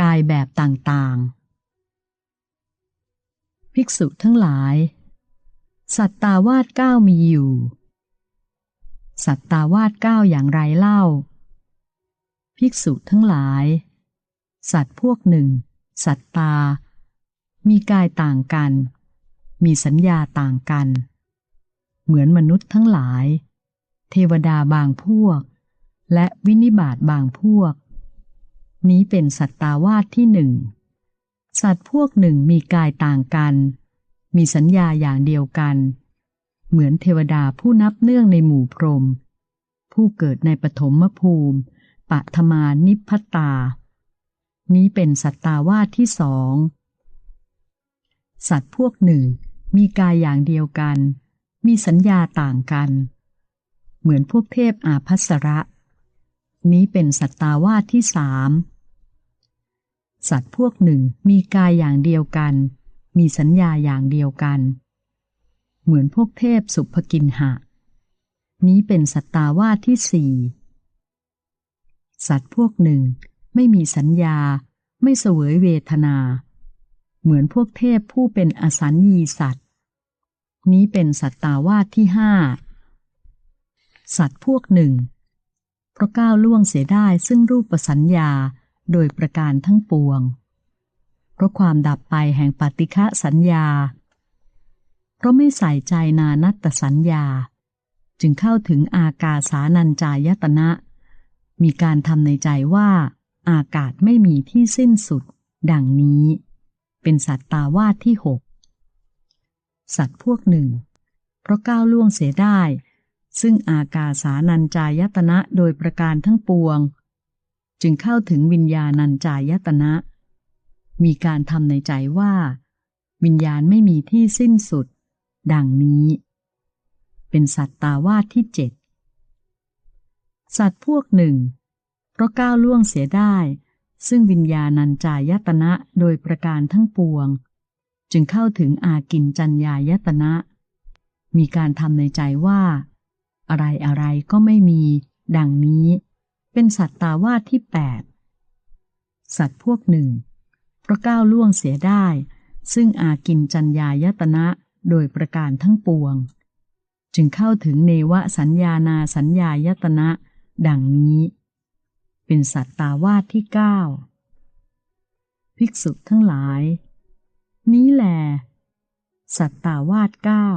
กายแบบต่างๆ ภิกษุทั้งหลาย สัตตาวาสเก้ามีอยู่ สัตตาวาสเก้าอย่างไรเล่า ภิกษุทั้งหลาย สัตว์พวกหนึ่ง สัตตา มีกายต่างกัน มีสัญญาต่างกัน เหมือนมนุษย์ทั้งหลาย เทวดาบางพวก และวินิบาตบางพวก นี้เป็นสัตตาวาสที่หนึ่ง สัตว์พวกหนึ่งมีกายต่างกัน มีสัญญาอย่างเดียวกัน เหมือนเทวดาผู้นับเนื่องในหมู่พรหมผู้เกิดในปฐมภูมิปัทมานิพพตา นี้เป็นสัตตาวาสที่สอง สัตว์พวกหนึ่งมีกายอย่างเดียวกัน มีสัญญาต่างกัน เหมือนพวกเทพอาภัสระ นี้เป็นสัตตาวาสที่สาม สัตว์พวกหนึ่งมีกายอย่างเดียวกัน มีสัญญาอย่างเดียวกัน เหมือนพวกเทพสุภกินหะ นี้เป็นสัตตาวาสที่สี่สัตว์พวกหนึ่งไม่มีสัญญา ไม่เสวยเวทนา เหมือนพวกเทพผู้เป็นอสัญญีสัตว์ นี้เป็นสัตตาวาสที่ห้าสัตว์พวกหนึ่งเพราะก้าวล่วงเสียได้ซึ่งรูปสัญญา โดยประการทั้งปวง เพราะความดับไปแห่งปฏิฆะสัญญา เพราะไม่ใส่ใจนานัตสัญญา จึงเข้าถึงอากาสานัญจายตนะ มีการทำในใจว่าอากาศไม่มีที่สิ้นสุด ดังนี้ เป็นสัตตาวาสที่หกสัตว์พวกหนึ่ง เพราะก้าวล่วงเสียได้ ซึ่งอากาสานัญจายตนะโดยประการทั้งปวง จึงเข้าถึงวิญญาณัญจายตนะ มีการทำในใจว่า วิญญาณไม่มีที่สิ้นสุด ดังนี้ เป็นสัตตาวาสที่เจ็ดสัตว์พวกหนึ่ง เพราะก้าวล่วงเสียได้ ซึ่งวิญญาณัญจายตนะโดยประการทั้งปวง จึงเข้าถึงอากินจัญญายตนะ มีการทำในใจว่า อะไรอะไรก็ไม่มี ดังนี้ เป็นสัตตาวาสที่แปดสัตว์พวกหนึ่งเพราะก้าวล่วงเสียได้ ซึ่งอากินจัญญายตนะโดยประการทั้งปวง จึงเข้าถึงเนวสัญญานาสัญญายตนะ ดังนี้ เป็นสัตตาวาสที่เก้าภิกษุทั้งหลาย นี้แหลสัตตาวาสเก้า